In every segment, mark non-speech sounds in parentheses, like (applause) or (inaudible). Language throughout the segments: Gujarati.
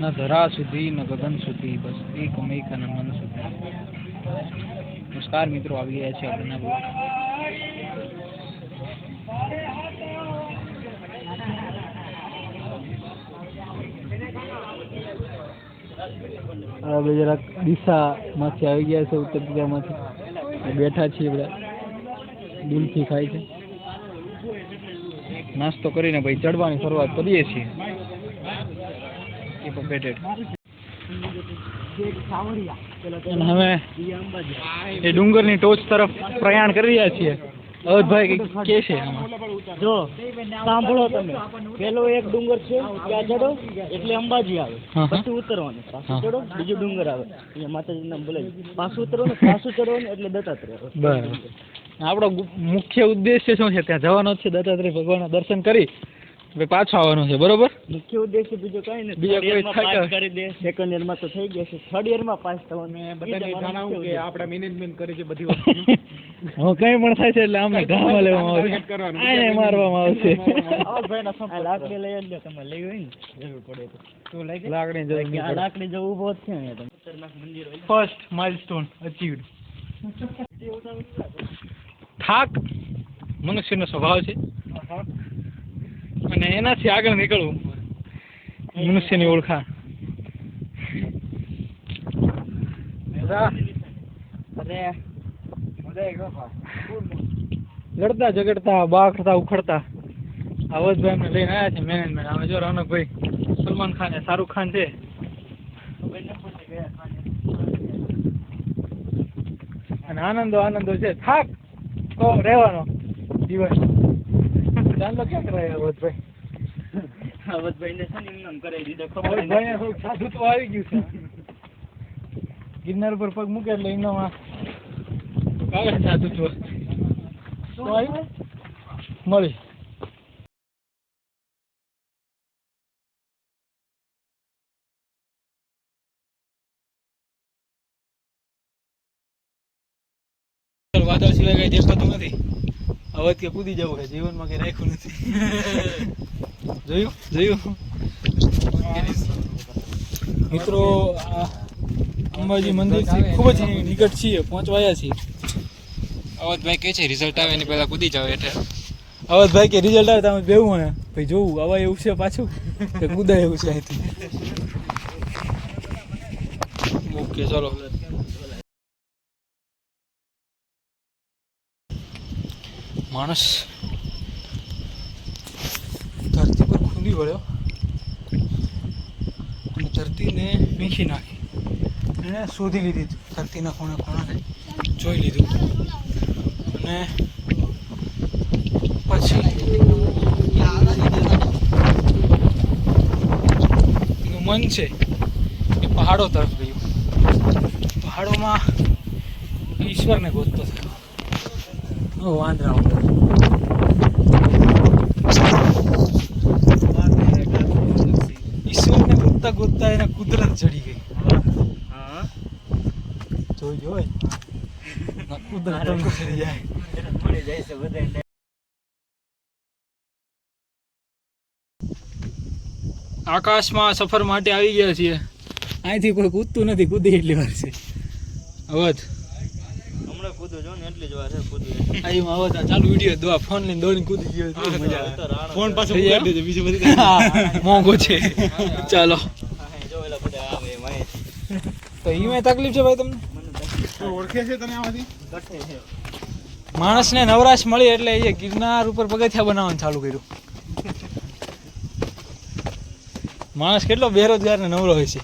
ન ધરા સુધી ન ગગન સુધી બસ એક મેઘ અને મન સુધી. નમસ્કાર મિત્રો આવી ગયા છે આપણને હવે જરાક દિશામાંથી આવી ગયા છે ઉત્તર દિશામાંથી. બેઠા છીએ બધા. દિલથી ખાય છે. નાસ્તો કરીને ભાઈ ચડવાની શરૂઆત કરીએ છીએ. Keep હવે એ ડુંગરની ટોચ તરફ પ્રયાણ કરી રહ્યા છીએ. અવધભાઈ કે છે જો સાંભળો તમે. પેલો એક ડુંગર છે ત્યાં ચડો એટલે અંબાજી આવે. પછી ઉતરવાનું. પાછું ચડો બીજું ડુંગર આવે. અહીંયા માતાજી નામ બોલે પાછું ઉતરવાનું પાછું ચડવાનું એટલે દત્તાત્રેય બરાબર આપણો મુખ્ય ઉદ્દેશ્ય શું છે? ત્યાં જવાનો જ છે દત્તાત્રેય ભગવાનના દર્શન કરી. પછી પાછો આવવાનું છે બરોબર? મુખ્ય ઉદ્દેશ્ય બીજો કઈ નથી. બીજો કોઈ પાસ કરી દે સેકન્ડ યરમાં તો થઈ ગયા છે. થર્ડ યરમાં પાસ થવાનું. એ જ અમારો મુખ્ય આપણે મેનેજમેન્ટ કરી છે બધી વસ્તુ. (laughs) હું કઈ પણ થાય છે એટલે અમે ગામમાં લેવામાં આવશે. આને મારવામાં આવશે. આ લાકડી લઈ જ તમે લઈ હોય ને. જરૂર પડે તો. શું લાગે? લાકડી કે આ લાકડી જો ઊભો જ છે અહીંયા તમે ફર્સ્ટ માઇલસ્ટોન અચીવડ થાક મનુષ્યનો સ્વભાવ છે. અને એનાથી આગળ નીકળવું. મનુષ્યની ઓળખાણ લડતા ઝઘડતા બાખડતા ઉખડતા. અવધભાઈ લઈને આવ્યા છે મેનેજમેન્ટ. અમે જો રોનકભાઈ, સલમાન ખાન છે શાહરુખ ખાન છે. અને આનંદો આનંદો છે. થાક તો રહેવાનો દિવસ. ચાંદો ક્યાં કરાય અવધભાઈ અવધભાઈ? ને છે ને એમને એમ કરાવી દીધો. ખબર અવધભાઈને સાધુ તો આવી ગયું છે. ગિરનાર પર પગ મૂકે એટલે એનામાં આવે સાધુ સાધુત્વ તો આવ્યું મળી. વાદળ સિવાય કઈ દેખાતું નથી. હવે કે કૂદી જવું છે. જીવનમાં કઈ રાખ્યું નથી. જોયું? જોયું? મિત્રો આ અંબાજી મંદિરથી ખૂબ જ નિકટ છીએ પહોંચવાયા છીએ. અવધભાઈ કહે છે રિઝલ્ટ આવે એની પહેલા કૂદી જાવ એટલે અવધભાઈ કે રિઝલ્ટ આવે તમે બેવું ને ભાઈ જોવું આવા એવું છે પાછું? કે કૂદાય એવું છે અહીંથી? ઓકે ચલો માણસ. ધરતી પર ખૂંદી વળ્યો અને ધરતીને મીંખી નાખી એણે શોધી લીધી ધરતીના ખૂણે ખૂણાને જોઈ લીધું અને પછી એનું મન છે એ પહાડો તરફ ગયું. પહાડોમાં ઈશ્વરને ગોતતો થયો. ઓ વાંદરા ઉપર ઈશ્વરને ગોતતા ગોતતા એને કુદરત જડી ગઈ. જોઈ જોઈ. કુદરત ચડી જાય. મળી જાય છે બધાને. આકાશમાં સફર માટે આવી ગયા છીએ. અહીંથી કોઈ કૂદતું નથી કૂદી એટલી વાર છે. અવધ હમણાં કૂદો જો ને એટલી જ વાર છે કૂદવું અહીં અવધ આ ચાલુ વીડિયો દોવા ફોન લઈને દોડીને કૂદી ગયો તો મજા ફોન પાછો ઉગાડી દેજો, બીજું બધું મોંઘો છે. ચાલો. જો એલા બધા આવે એમાં તો એમાં તકલીફ છે ભાઈ તમને? ઓળખે છે તને આમાંથી? કઠે છે. માણસને નવરાશ મળી એટલે એ ગિરનાર ઉપર પગથિયા બનાવવાનું ચાલુ કર્યું. માણસ કેટલો બેરોજગાર ને નવરો હોય છે.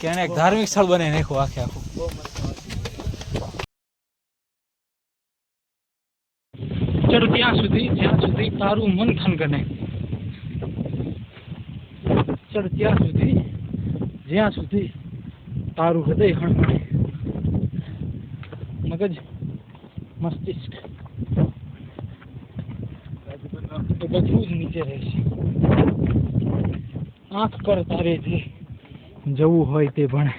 કે એને એક ધાર્મિક સ્થળ બને નાખ્યું આખે આખું. સુધી, જ્યાં સુધી તારું મન થનગને ચડ ત્યાં સુધી, જ્યાં સુધી તારું હૃદય હણમણે મગજ, મસ્તિષ્ક. તો બધું જ નીચે રહેશે. આંખ પર તારે જે જવું હોય તે ભણે.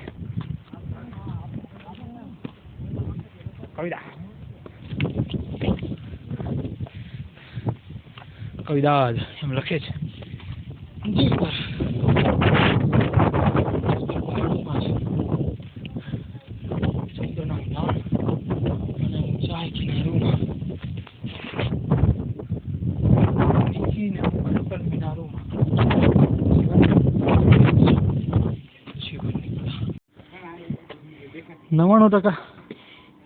કવિદાસ એમ લખે છે નવ્વાણું ટકા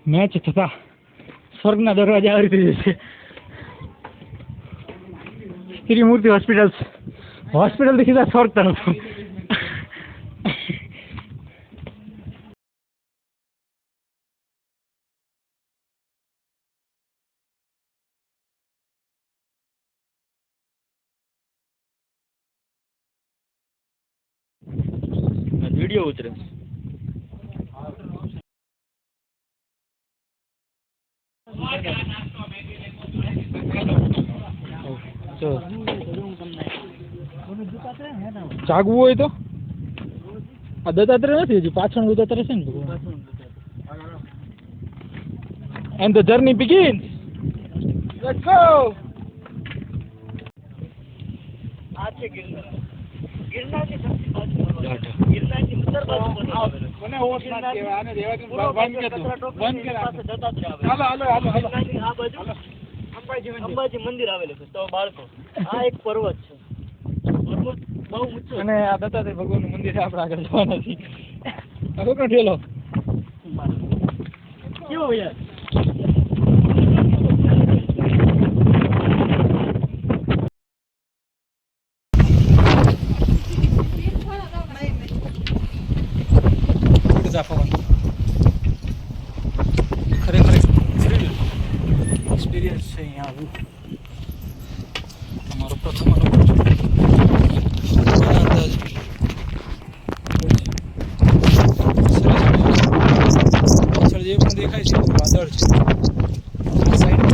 મેચ થતા સ્વર્ગના દરવાજા આવી રીતે છે જશે ત્રિમૂર્તિ હોસ્પિટલ હોસ્પિટલથી સીધા સ્વર્ગ તરફ વીડિયો ઉતરે ચલો જાગવું હોય તો? આ દત્તાત્રેય નથી હજી પાછળ દત્તાત્રેય છે ને ભગવાન? And the journey begins let's go આ છે ગિરનાર. ગિરનારથી સૌથી બાજુ ગિરનારથી ઉત્તર બાજુ બની. આવેલો. મને હોશ ના કહેવાય આને દેવાથી પૂર્વ બંધ બાજુ કે તું બંધ કે હાલો હાલો હાલો હાલો. અંબાજી મંદિર. આવેલું છે તો બાળકો આ એક પર્વત છે. પર્વત બહુ ઊંચો. અને આ દત્તાત્રેય ભગવાનનું મંદિર આપણે આગળ જવાના છીએ. આ કોકનો ઠેલો? કેવો યાર થોડું જાફવાનું ખરેખર એક્સપિરિયન્સ છે અહીંયા આવું તમારો પ્રથમ અનુભવ મારા અંદાજ પાછળ જે પણ દેખાય છે વાદળ છે. આ સાઈડ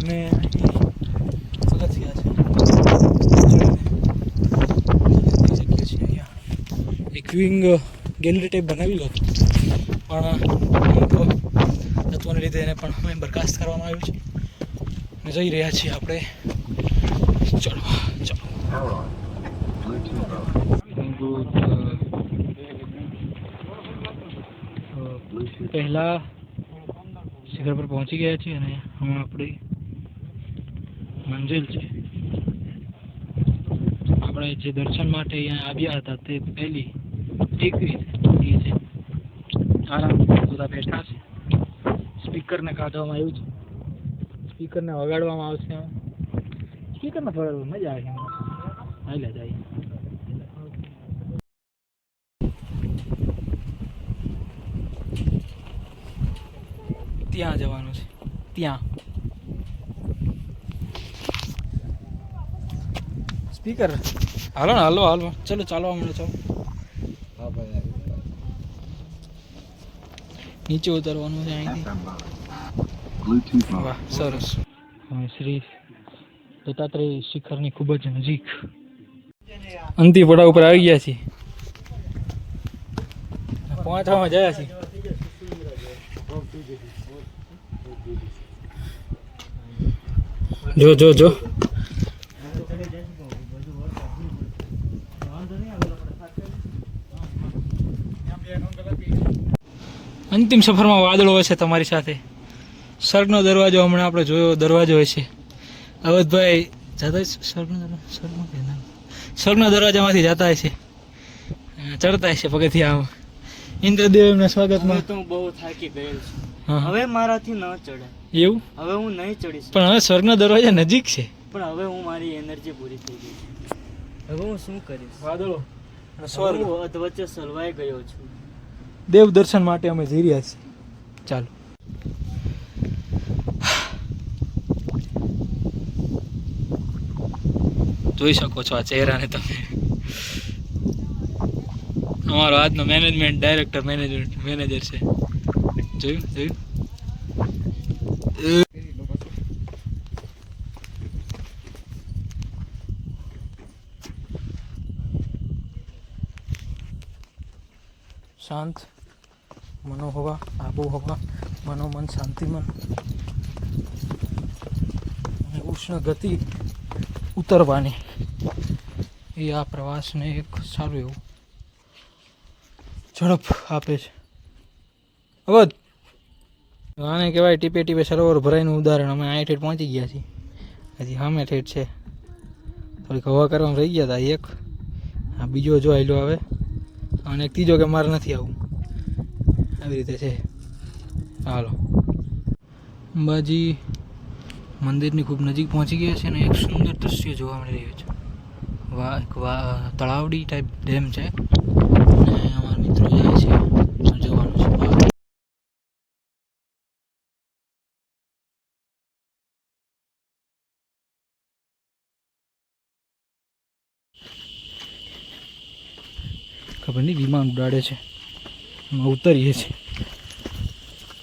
અને પગથિયા છે. એક ગેલેરી ટાઈપ બનાવી લો પણ તત્વોને લીધે એને પણ અમે બરખાસ્ત કરવામાં આવ્યું છે. અને જઈ રહ્યા છીએ આપણે. ચડવા ચલો. પહેલા શિખર પર પહોંચી ગયા છીએ અને હવે આપણી મંજિલ છે. આપણે જે દર્શન માટે અહીંયા આવ્યા હતા તે પહેલી ટેકરી છે. આરામ બધા બેઠા છે. સ્પીકરને કાઢવામાં આવ્યું છે. સ્પીકરને વગાડવામાં આવશે. સ્પીકરને વગાડવા મજા આવે હાલે જાય. ત્યાં જવાનું છે. ત્યાં. સ્પીકર હાલો ને હાલો હાલો. ચલો ચાલો મળે ચાલો. નીચે ઉતરવાનું છે અહીંથી. વાહ સરસ. શ્રી દત્તાત્રેય શિખરની ખૂબ જ નજીક અંતિમ પડાવ ઉપર આવી ગયા છીએ. પહોંચવામાં જયા છીએ. જો જો જો. અંતિમ સફરમાં વાદળો હશે તમારી સાથે. સ્વર્ગનો દરવાજો હમણાં આપણે જોયો, દરવાજો હશે. અવધભાઈ જતા હશે? સ્વર્ગનો દરવાજો સ્વર્ગનો કે ના? સ્વર્ગના દરવાજામાંથી જતા હશે. ચડતા હશે પગથિયા ઇન્દ્રદેવ એમના સ્વાગતમાં તો હું બહુ થાકી ગયેલ છું. હવે મારાથી ન ચડે. એવું? હવે હું નહીં ચડીશ. પણ હવે સ્વર્ગના દરવાજા નજીક છે. પણ હવે હું મારી એનર્જી પૂરી થઈ ગઈ છે. હવે હું શું કરીશ? વાદળો. સ્વર્ગ. વચ્ચે અધવચ્ચે સલવાઈ ગયો છું. દેવ દર્શન માટે અમે જઈ રહ્યા છીએ. ચાલો. જોઈ શકો છો આ ચહેરાને તમે. અમારો આજનો મેનેજમેન્ટ ડાયરેક્ટર મેનેજમેન્ટ મેનેજર છે. જોયું? જોયું? શાંત, મનોહવા, આબોહવા, મનોમન, શાંતિમન. અને ઉષ્ણ ગતિ ઉતરવાની. એ આ પ્રવાસને એક સારું એવું ઝડપ આપે છે. અવધ. આને કહેવાય ટીપે ટીપે સરોવર ભરાયનું ઉદાહરણ. અમે આ ઠેઠ પહોંચી ગયા છીએ. હજી સામે ઠેઠ છે. થોડીક હવા કરવામાં રહી ગયા હતા એક. આ બીજો જો આવેલો આવે. અને એક ત્રીજો કે મારે નથી આવું. આવી રીતે છે. હાલો. અંબાજી મંદિરની ખૂબ નજીક પહોંચી ગયા છે અને એક સુંદર દ્રશ્ય જોવા મળી રહ્યું છે. વા, એક વા, તળાવડી ટાઈપ ડેમ છે અને અમારા મિત્રો જાય છે જોવાનું છે બહાર. ખબર નહીં વિમાન ઉડાડે છે. અમે ઉતરીએ છીએ.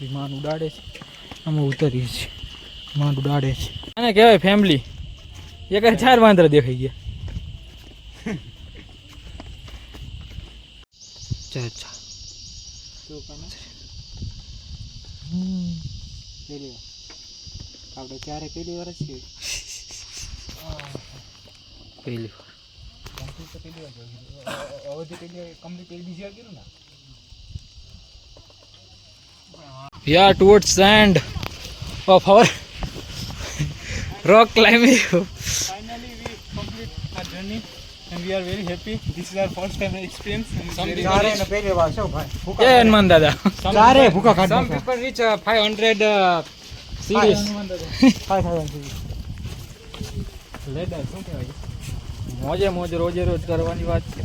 વિમાન ઉડાડે છે. અમે ઉતરીએ છીએ. વિમાન ઉડાડે છે. અને કહેવાય ફેમિલી એક ચાર વાંદરા દેખાઈ ગયા. ચા ચા આપણે ક્યારે પહેલી વાર છીએ? પહેલી વાર. Yeah, towards the end of our rock climbing. Finally, we complete our journey and we are very happy. This is our first time experience. જય હનુમાન દાદા ચારે ભૂખા Some people reach uh, 500 uh, series. મોજે મોજ રોજે રોજ કરવાની વાત છે.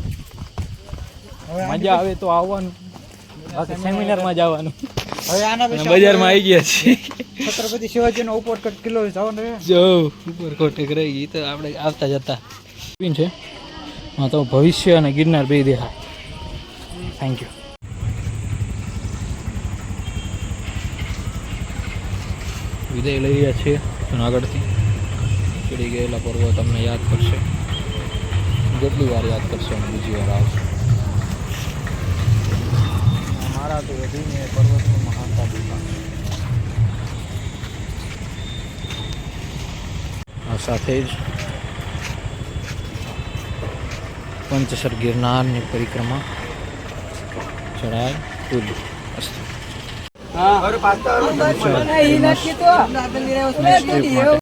મજા આવે તો આવવાનું. બાકી સેમિનારમાં જવાનું. હવે આના બજારમાં આવી ગયા છીએ. છત્રપતિ શિવાજીનો ઉપરકોટ કિલ્લો જવાનો જો ઉપરકોટ રહી ગઈ તો આપણે આવતા જતા. પીન છે. હા તો ભવિષ્ય અને ગિરનાર બે દેખાય. થેન્ક યુ વિદાય લઈ રહ્યા છીએ જુનાગઢથી. ચડી ગયેલા પર્વ તમને યાદ કરશે જેટલી વાર યાદ કરશે અને બીજી વાર આવશે મારા તો વધીને પર્વતની મહાનતા દુકાન આ સાથે જ પંચસર ગિરનારની પરિક્રમા ચડાય પૂરી અસ્તુ હા ચાલો.